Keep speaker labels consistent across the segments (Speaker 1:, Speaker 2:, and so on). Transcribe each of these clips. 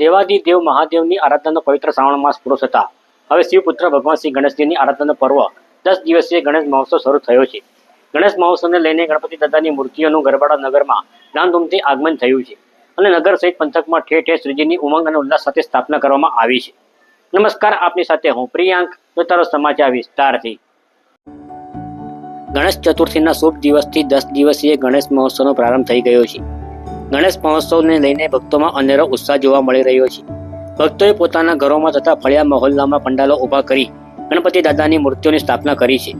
Speaker 1: દેવાદિદેવ મહાદેવની આરાધનાનો પવિત્ર શ્રાવણ માસ પૂરો થતા હવે શિવપુત્ર ભગવાન શ્રી ગણેશજીની આરાધનાનો પર્વ દસ દિવસીય ગણેશ મહોત્સવ શરૂ થયો છે. ગણેશ મહોત્સવને લઈને ગણપતિ દાદાની મૂર્તિઓનું ગરબાડા નગરમાં ધામધૂમથી આગમન થયું છે અને નગર સહિત પંથકમાં ઠેર ઠેર શ્રીજીની ઉમંગ અને ઉલ્લાસ સાથે સ્થાપના કરવામાં આવી છે. નમસ્કાર, આપની સાથે હું પ્રિયાંક જોતારો સમાચાર વિસ્તારથી. ગણેશ ચતુર્થીના શુભ દિવસથી દસ દિવસીય ગણેશ મહોત્સવનો પ્રારંભ થઈ ગયો છે. ગણેશ મહોત્સવને લઈને ભક્તોમાં અનેરો ઉત્સાહ જોવા મળી રહ્યો છે. ભક્તોએ પોતાના ઘરોમાં તથા ફળિયા મહોલ્લામાં પંડાલો ઊભા કરી ગણપતિ દાદાની મૂર્તિઓની સ્થાપના કરી છે.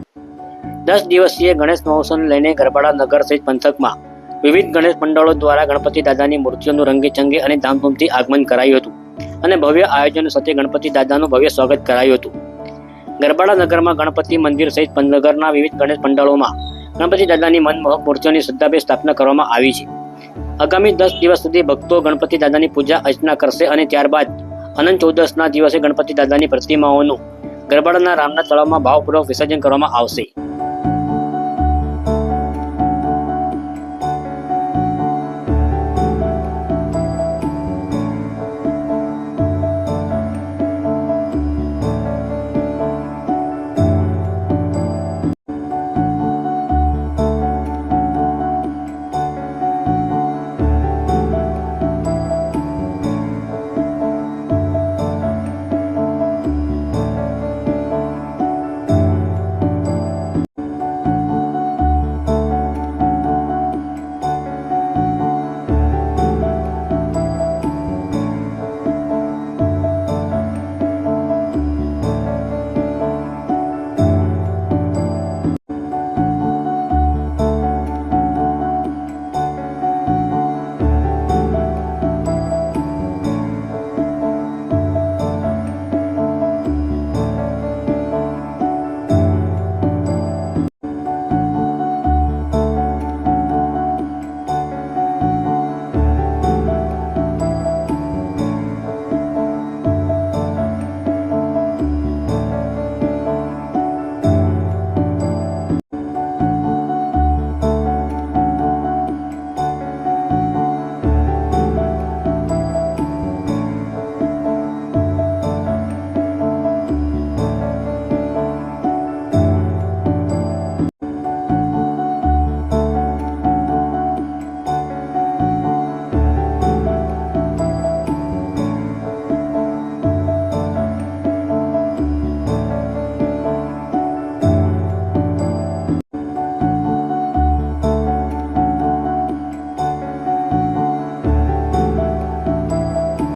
Speaker 1: દસ દિવસીય ગણેશ મહોત્સવને લઈને ગરબાડા નગર સહિત પંથકમાં વિવિધ ગણેશ મંડળો દ્વારા ગણપતિ દાદાની મૂર્તિઓનું રંગેચંગે અને ધામધૂમથી આગમન કરાયું હતું અને ભવ્ય આયોજનો સાથે ગણપતિ દાદાનું ભવ્ય સ્વાગત કરાયું હતું. ગરબાડા નગરમાં ગણપતિ મંદિર સહિત નગરના વિવિધ ગણેશ પંડાળોમાં ગણપતિ દાદાની મનમોહક મૂર્તિઓની શ્રદ્ધાભેર સ્થાપના કરવામાં આવી છે. આગામી દસ દિવસ સુધી ભક્તો ગણપતિ દાદાની પૂજા, અર્ચના કરશે અને ત્યારબાદ અનંત ચૌદસના દિવસે ગણપતિ દાદાની પ્રતિમાઓનું ગરબાડાના રામના તળાવમાં ભાવપૂર્વક વિસર્જન કરવામાં આવશે.